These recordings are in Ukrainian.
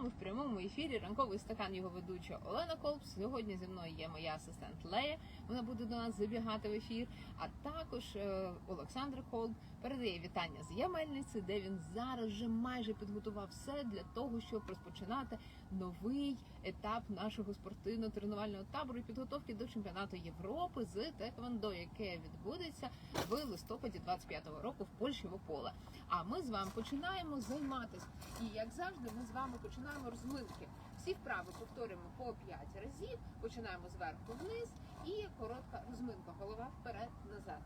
вами в прямому ефірі ранковий стакан його ведуча Олена Колб. Сьогодні зі мною є моя асистент Лея. Вона буде до нас забігати в ефір. А також е, Олександр Колб передає вітання з Ямельниці, де він зараз вже майже підготував все для того, щоб розпочинати новий етап нашого спортивно-тренувального табору і підготовки до чемпіонату Європи з Теквондо, яке відбудеться в листопаді 25-го року в Польщі в Ополе. А ми з вами починаємо займатися. І як завжди, ми з вами починаємо розминки. Всі вправи повторюємо по 5 разів. Починаємо зверху вниз і коротка розминка. Голова вперед, назад.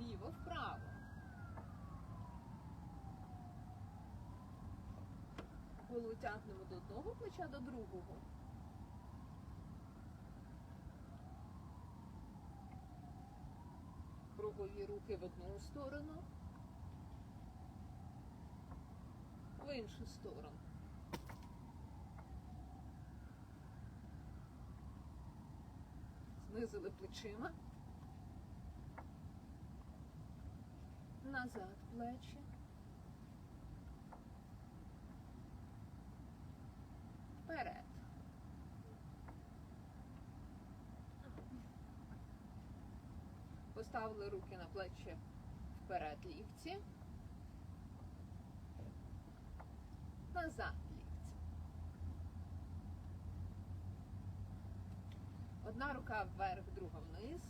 Ліво вправо. Голову тягнемо до одного плеча до другого. Кругові руки в одну сторону, в іншу сторону. Знизили плечима. Назад плечі. Вперед. Поставили руки на плечі вперед лікті. Назад лікті. Одна рука вверх, друга вниз.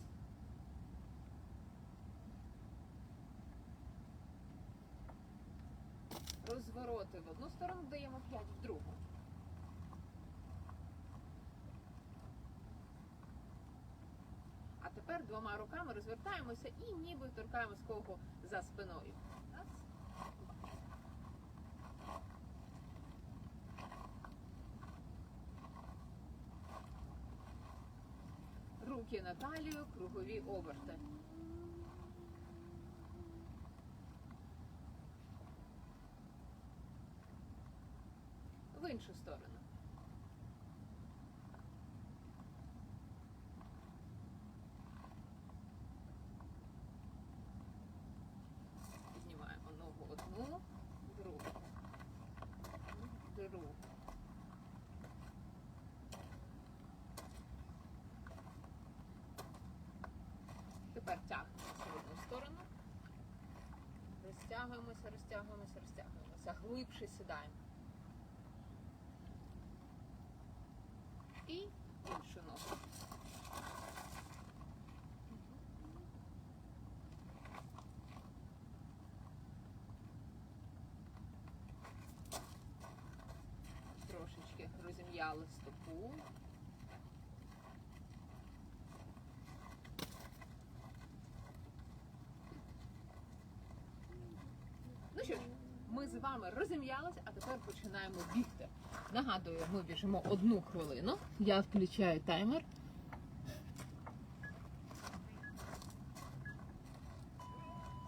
Розвороти в одну сторону даємо 5 в другу. Тепер двома руками розвертаємося і ніби торкаємось кого за спиною. Раз. Руки на талію, кругові оберти. В іншу сторону. Піднімаємо ногу одну, другу, другу. Тепер тягнемося в одну сторону. Розтягуємося, розтягуємося, розтягуємося. Глибше сідаємо. І іншу ногу. Трошечки розім'яли стопу. Ну що ж, ми з вами розім'ялися, а тепер починаємо бігти. Нагадую, ми біжимо одну хвилину. Я включаю таймер.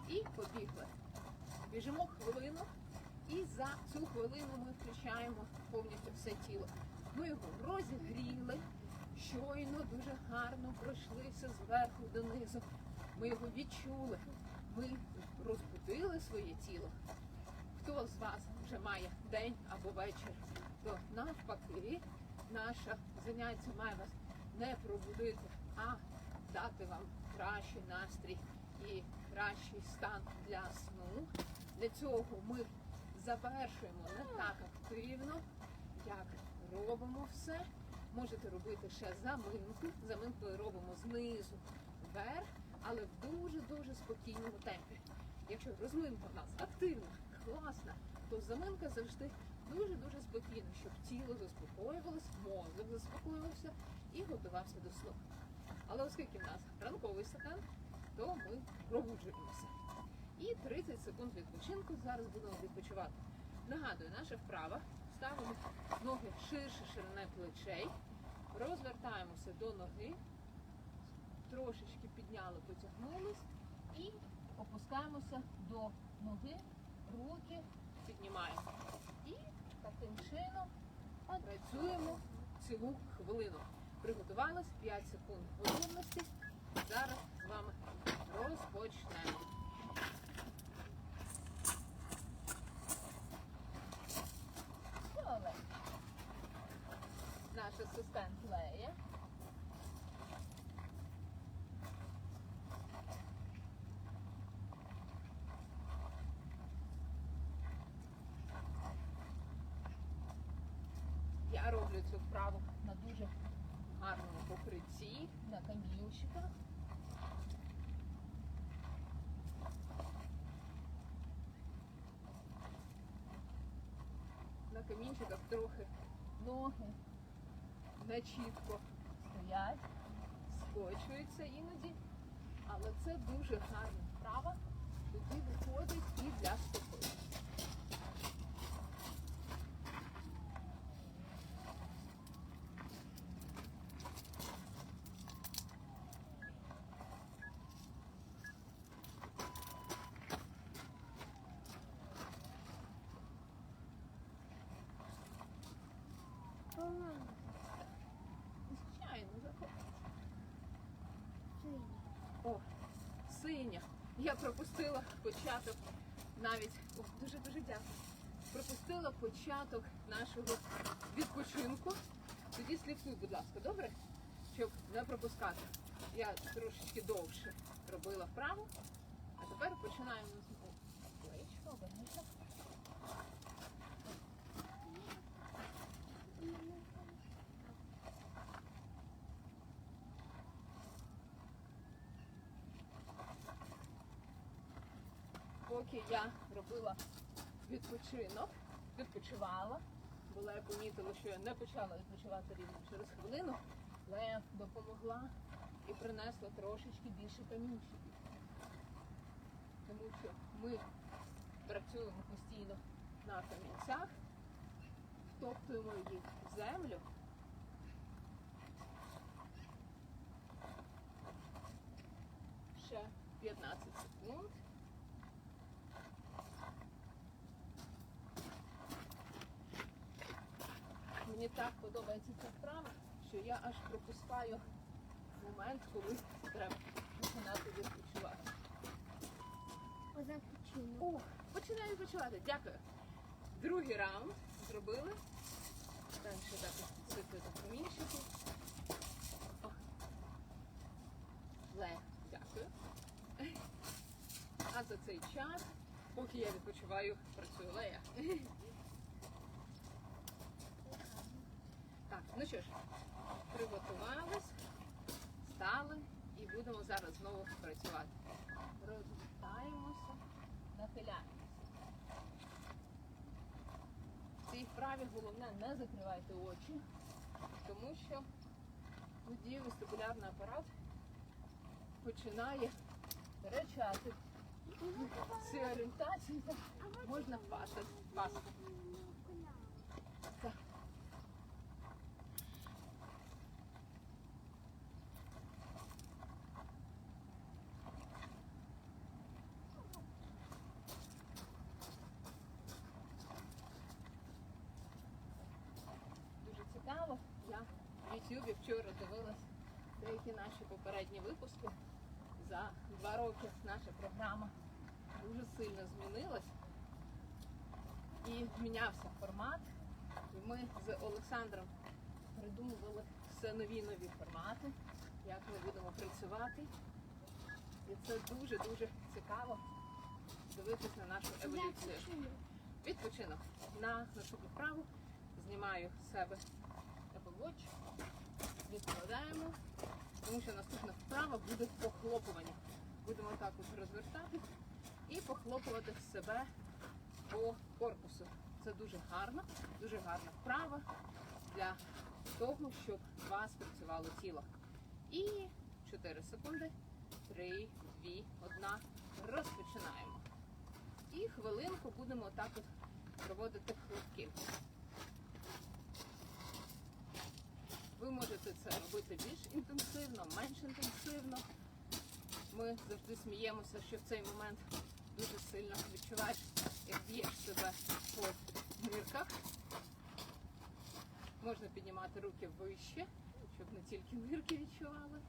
І побігли. Біжимо хвилину, і за цю хвилину ми включаємо повністю все тіло. Ми його розігріли, щойно дуже гарно пройшлися зверху донизу. Ми його відчули. Ми розбудили своє тіло. Хто з вас вже має день або вечір, то навпаки, наше заняття має вас не пробудити, а дати вам кращий настрій і кращий стан для сну. Для цього ми завершуємо не так активно, як робимо все. Можете робити ще заминку. Заминку робимо знизу вверх, але в дуже-дуже спокійному темпі. Якщо розминка в нас активна, класна, то заминка завжди дуже-дуже спокійна, щоб тіло заспокоювалось, мозок заспокоювався і готувався до сну. Але оскільки в нас ранковий стакан, то ми пробуджуємося. І 30 секунд відпочинку. Зараз будемо відпочивати. Нагадую, наша вправа. Ставимо ноги ширше ширини плечей, розвертаємося до ноги, трошечки підняли, потягнулись і опускаємося до ноги, руки піднімаємо. І таким чином працюємо цілу хвилину. Приготувалось 5 секунд готовності. Зараз з вами розпочнемо. Роблю цю вправу на дуже гарному покритті, на камінчиках. На камінчиках трохи ноги не чітко стоять, скочуються іноді, але це дуже гарна вправа. Тоді виходить і для стопи. Я пропустила початок навіть. Дуже дуже дякую. Пропустила початок нашого відпочинку. Тоді слідкуй, будь ласка, добре? Щоб не пропускати. Я трошечки довше робила вправо, а тепер починаємо з О, плечко, обережно. Поки я робила відпочинок, відпочивала, бо я помітила, що я не почала відпочивати рівно через хвилину, Лея допомогла і принесла трошечки більше камінчиків. Тому що ми працюємо постійно на камінцях, втоптуємо їх в землю. Ще 15 секунд. Мені так подобається ця вправа, що я аж пропускаю момент, коли треба починати відпочивати. О, починаю відпочивати. Дякую. Другий раунд зробили. Далі також підсипую до камінчику. О. Ле, дякую. А за цей час, поки я відпочиваю, працює Лея. Так, ну що ж, приготувались, стали і будемо зараз знову працювати. Розвертаємося, нахиляємося. В цій вправі головне не закривайте очі, тому що тоді вестибулярний апарат починає речати. З цієї орієнтації можна впасти. впасти. Так. Дуже цікаво. Я в Ютубі вчора дивилась деякі наші попередні випуски. За два роки наша програма дуже сильно змінилась і змінявся формат. І ми з Олександром придумували все нові нові формати, як ми будемо працювати. І це дуже-дуже цікаво дивитись на нашу еволюцію. Відпочинок. На наступну вправу знімаю з себе Apple відкладаємо, тому що наступна вправа буде похлопування. Будемо так ось розвертати і похлопувати себе по корпусу. Це дуже гарно, дуже гарна вправа для того, щоб у вас працювало тіло. І 4 секунди, 3, 2, 1. Розпочинаємо. І хвилинку будемо так от проводити хлопки. Ви можете це робити більш інтенсивно, менш інтенсивно. Ми завжди сміємося, що в цей момент дуже сильно відчуваєш, як б'єш себе по нирках. Можна піднімати руки вище, щоб не тільки нирки відчували.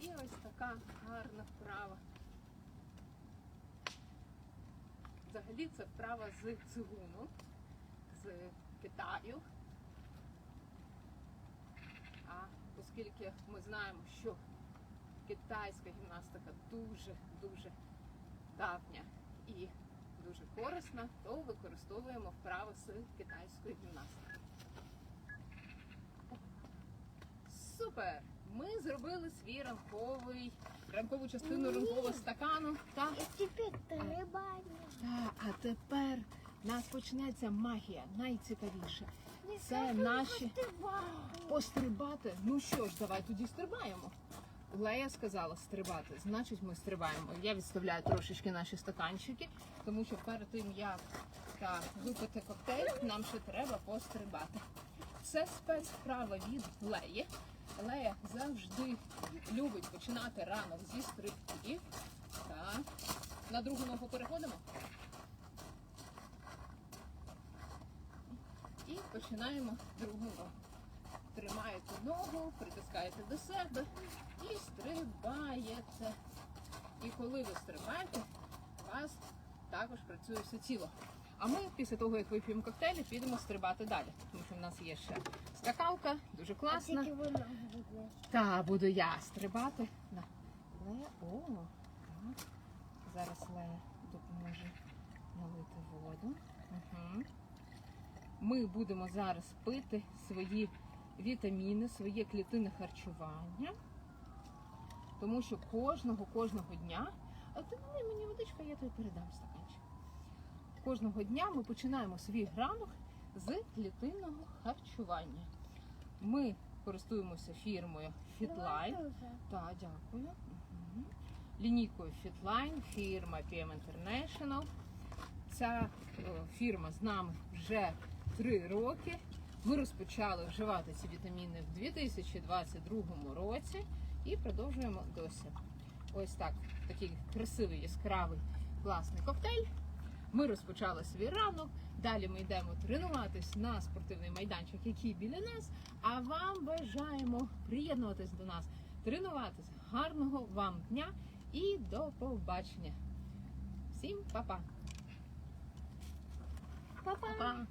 І ось така гарна вправа. Взагалі це вправа з цигуну, з Китаю. А оскільки ми знаємо, що китайська гімнастика дуже-дуже давня і дуже корисна, то використовуємо вправи з китайської гімнастики. Супер! Ми зробили свій ранковий, ранкову частину ранкового стакану. Так, І тепер трибання. та, а тепер у нас почнеться магія, найцікавіше. Це наші пострибати. Ну що ж, давай тоді стрибаємо. Лея сказала стрибати, значить ми стрибаємо. Я відставляю трошечки наші стаканчики, тому що перед тим як так, випити коктейль, нам ще треба пострибати. Це спецсправа від Леї. Лея завжди любить починати ранок зі стрибків. Так. На другу ногу переходимо. І починаємо другу ногу. Тримаєте ногу, притискаєте до себе і стрибаєте. І коли ви стрибаєте, у вас також працює все тіло. А ми після того, як вип'ємо коктейлі, підемо стрибати далі. Тому що в нас є ще скакалка, дуже класна. Та буду я стрибати. На. Лея, о, так. Зараз Лея допоможе налити воду. Угу. Ми будемо зараз пити свої вітаміни, своє клітинне харчування. Тому що кожного, кожного дня. А ти мені водичка, я тобі передам стаканчик. Кожного дня ми починаємо свій ранок з клітинного харчування. Ми користуємося фірмою Fitline. Так, дякую. Лінійкою Fitline, фірма PM International. Ця е, фірма з нами вже три роки. Ми розпочали вживати ці вітаміни в 2022 році і продовжуємо досі. Ось так, такий красивий, яскравий, класний коктейль. Ми розпочали свій ранок. Далі ми йдемо тренуватись на спортивний майданчик, який біля нас. А вам бажаємо приєднуватись до нас, тренуватись. Гарного вам дня і до побачення. Всім па-па! Па-па. Па-па!